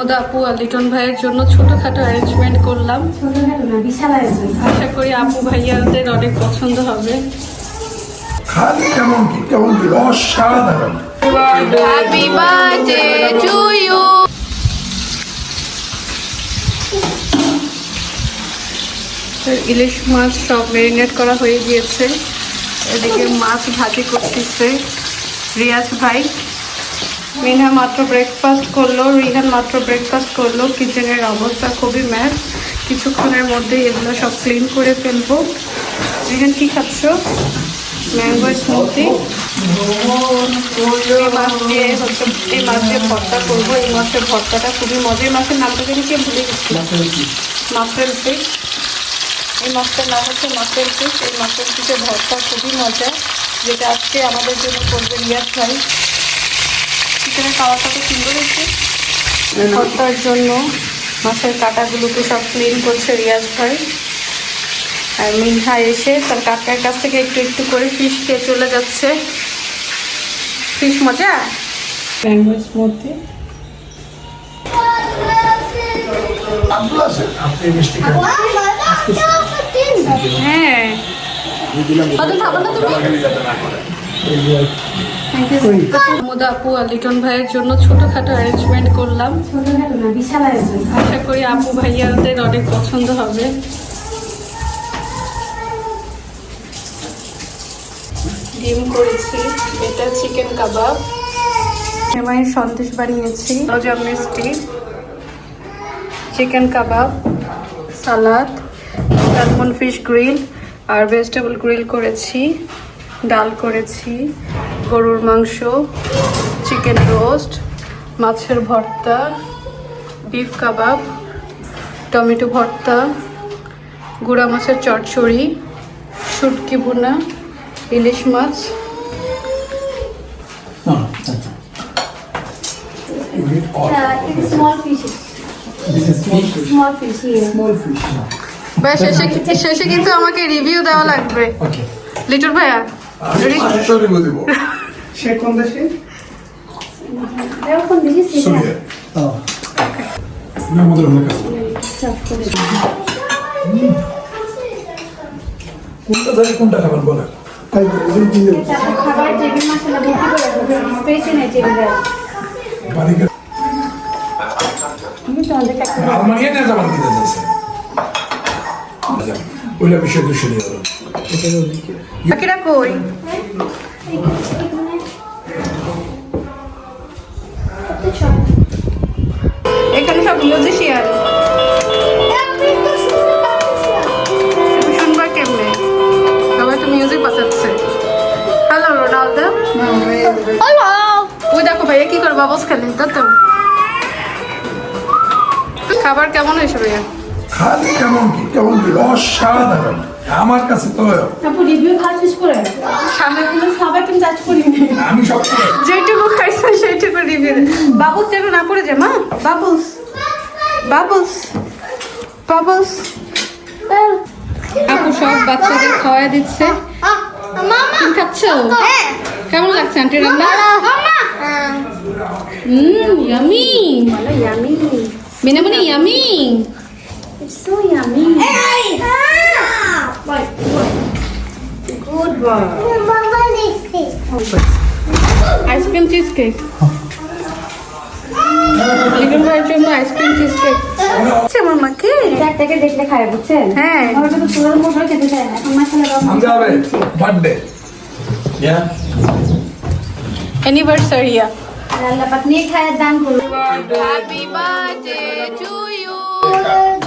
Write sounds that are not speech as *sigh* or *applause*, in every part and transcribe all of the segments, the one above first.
প্রমোদ আপু আর লিটন ভাইয়ের জন্য ছোটখাটো অ্যারেঞ্জমেন্ট করলাম। আশা করি আপু ভাইয়াদের অনেক পছন্দ হবে। খালি কেমন কি? কেমন কি? অসাধারণ। হ্যাপি বার্থডে টু ইউ ইলিশ মাছ সব ম্যারিনেট করা হয়ে গিয়েছে। এদিকে মাছ ভাজি করতেছে রিয়াজ ভাই। মিনহা মাত্র ব্রেকফাস্ট করল, রিহান মাত্র ব্রেকফাস্ট করল। কিচেনের অবস্থা খুবই ম্যাচ কিছুক্ষণের মধ্যে এগুলো সব ক্লিন করে ফেলব। রিহান, কি খাচ্ছ? ম্যাঙ্গো স্মুথি এই মাছ হচ্ছে, এই ভর্তা করব। এই মাছের ভর্তাটা খুবই মজা এই মাছের নামটা জানি কে? ভুলে গেছি। মাছের ফিশ এই মাছটার নাম হচ্ছে মাছের ফিশ এই মাছের ফিশের ভর্তা খুবই মজা। যেটা আজকে আমাদের জন্য করবে রিয়াজ ভাই। চিকেনের খাওয়াটা তো সুন্দর হয়েছে। ভর্তার জন্য মাছের কাঁটাগুলোকে সব ক্লিন করছে রিয়াজ ভাই। আর মিনহা এসে তার কাকার কাছ থেকে একটু একটু করে ফিশ খেয়ে চলে যাচ্ছে। ফিশ মজা? ম্যাঙ্গো হ্যাঁ। না আপু আর লিটন ভাইয়ের জন্য ছোটখাটো অ্যারেঞ্জমেন্ট করলাম। আশা করি আপু ভাইয়াদের অনেক পছন্দ হবে। ডিম করেছি এটা চিকেন কাবাব সেমাইয়ের সন্দেশ বানিয়েছি রোজা মিষ্টি chicken kebab salad salmon fish grill আর ভেজিটেবল গ্রিল করেছি ডাল করেছি গরুর মাংস চিকেন রোস্ট মাছের ভর্তা বিফ কাবাব টমেটো ভর্তা গুঁড়া মাছের চটচড়ি শুটকি ভুনা ইলিশ মাছ। স্মল ফিশ স্মল ফিশ ভাই শেষে শেষে কিন্তু আমাকে রিভিউ দেওয়া লাগবে। লিটল ভাইয়া *laughs* সে কোন দেশে? এরকম বেশি আমাদের অনেক কোনটা ধরে কোনটা খাবেন বলেন। তাই ওজন কি খাবার টেবিল মশলা ভর্তি করে স্পেসই নেই টেবিলে বাড়িতে আমি তোমাদের একটা আলমারিয়া নিয়ে যাবেন কিনে যাচ্ছে ওইটা বিষয় গেল বাকিরা কই? এখানে সব মিউজিশিয়ান শুনবা কেমনে? সবাই তো মিউজিক বাজাচ্ছে। হ্যালো রোনালদো ওই দেখো ভাইয়া কি করে বাবস খেলে তো তো। খাবার কেমন হয়েছে ভাইয়া? খালি কেমন কি কেমন কি? অসাধারণ। আমার কাছে তো তারপর রিভিউ শেষ করে সামনে কোনো সবাই কিন্তু জাজ করিনি। আমি সব যেটুকু খাইছে সেইটুকু রিভিউ বাবুস যেন না পড়ে যায় মা। বাবুস বাবুস বাবুস আপু সব বাচ্চাদের খাওয়া দিচ্ছে। তুমি খাচ্ছ? কেমন লাগছে আন্টি রান্না? হুম yummy Minamoni yummy it's so yummy good boy ice cream cheesecake little ভাইয়ের জন্য আইসক্রিম চিজ কেক আমার মাকে একটাকে দেখলে খায় বুঝছেন? হ্যাঁ। আমার তো পুরো মোটর খেতে চায় না এখন মাসালা আমি যাবে বার্থডে অ্যানিভার্সারিয়া আল্লাহ পাক নিয়ে খায় দান করুন। হ্যাপি বার্থডে টু ইউ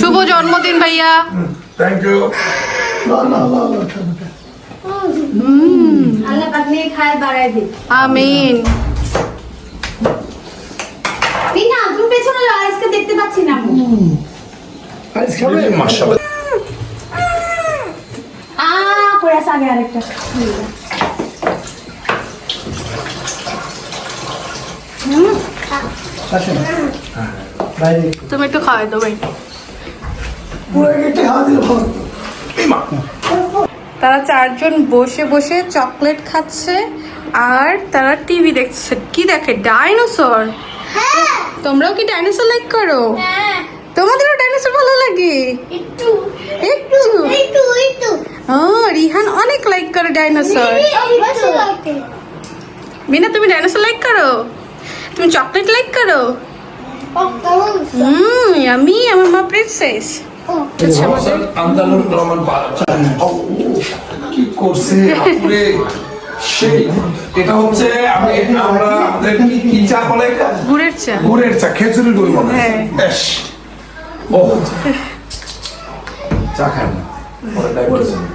শুভ জন্মদিন ভাইয়া। থ্যাংক ইউ আমিন। পেছনে আজকে দেখতে পাচ্ছি না। আরেকটা। বাইরে। তুমি একটু খাওয়াই দেবো। তারা চারজন বসে বসে চকলেট খাচ্ছে আর তারা টিভি দেখছে। কি দেখে? ডাইনোসর? তোমরাও কি ডাইনোসর লাইক করো? তোমাদেরও ডাইনোসর ভালো লাগে? একটু। একটু? একটু একটু রিহান অনেক লাইক করে ডাইনোসর। বিনা তুমি ডাইনোসর লাইক করো? তুমি চকলেট লাইক করো? হুম আমি আমার মা প্রিন্সেস আমাদের আন্দালুর রহমান কি করছে? আপুরে সেই এটা হচ্ছে আমি আমরা আমাদের কি কি চা বলে গুড়ের চা। গুড়ের চা খেজুরি গুড়। বেশ। ও চা খায় না। পরে diabetes হবে।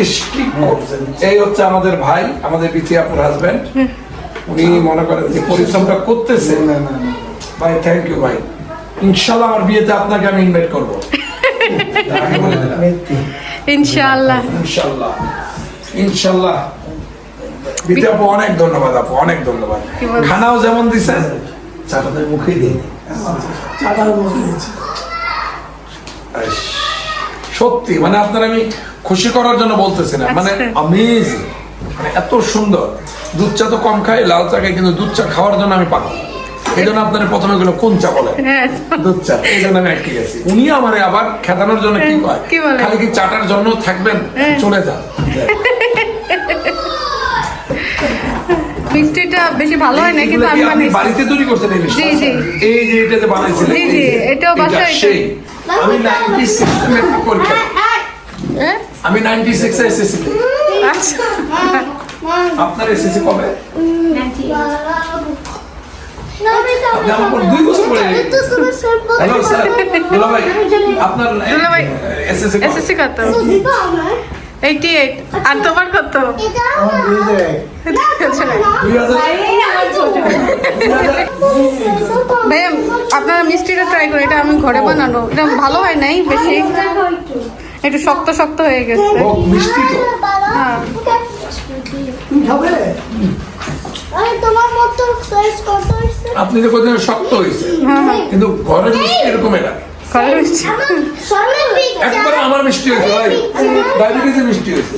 ইস, কি করছেন? এই হচ্ছে আমাদের ভাই আমাদের আপুর হাজবেন্ড উনি মনে করেন যে পরিশ্রমটা করতেছে। ভাই থ্যাংক ইউ ভাই। ইনশাল্লাহ আমার বিয়েতে আপনাকে আমি ইনভাইট করব। ইনশাল্লাহ ইনশাল্লাহ বিতে আপু অনেক ধন্যবাদ আপু অনেক ধন্যবাদ। খানাও যেমন দিছে? চাটা তো দিই। চাটা সত্যি মানে আপনার আমি খুশি করার জন্য বলতেছি না মানে আচ্ছা। আমেজিং মানে এত সুন্দর। দুধ চা তো কম খাই লাল চা খাই কিন্তু দুধ চা খাওয়ার জন্য আমি পাগল। এই জন্য আপনার প্রথমে গুলো কোন চা বলে হ্যাঁ। দুধ চা এই জন্য আমি আটকে গেছি। উনি আমারে আবার খেতানোর জন্য কি কয়? খালি কি চাটার জন্য থাকবেন? হ্যাঁ। চলে যান। মিষ্টিটা বেশি ভালো হয় না কিন্তু আমি বানিয়েছি। বাড়িতে তৈরি করছেন এই জি, জি। এই যে এটা বানাইছিলেন জি, জি, যে, এটাও এটা আমি 96 মেট্রিক পরীক্ষা। হ্যাঁ? আমি 96 এ এসএসসি আপনার এসএসসি কবে? দুই বছর পরে। হ্যালো স্যার ভাই। আপনার এসএসসি এসএসসি কত? এইটি এইট আর তোমার কত? আপনারা মিষ্টিটা ট্রাই করে এটা আমি ঘরে বানানো। এটা ভালো হয় নাই বেশি? একটু শক্ত শক্ত হয়ে গেছে। ও মিষ্টি তো। হ্যাঁ আপনি তো কোথায় শক্ত হয়েছে। হ্যাঁ হ্যাঁ। কিন্তু ঘরের মিষ্টি এরকম এটা ঘরে মিষ্টি। একবারে আমার মিষ্টি হয়েছে ভাই। ডায়াবেটিসে মিষ্টি হয়েছে।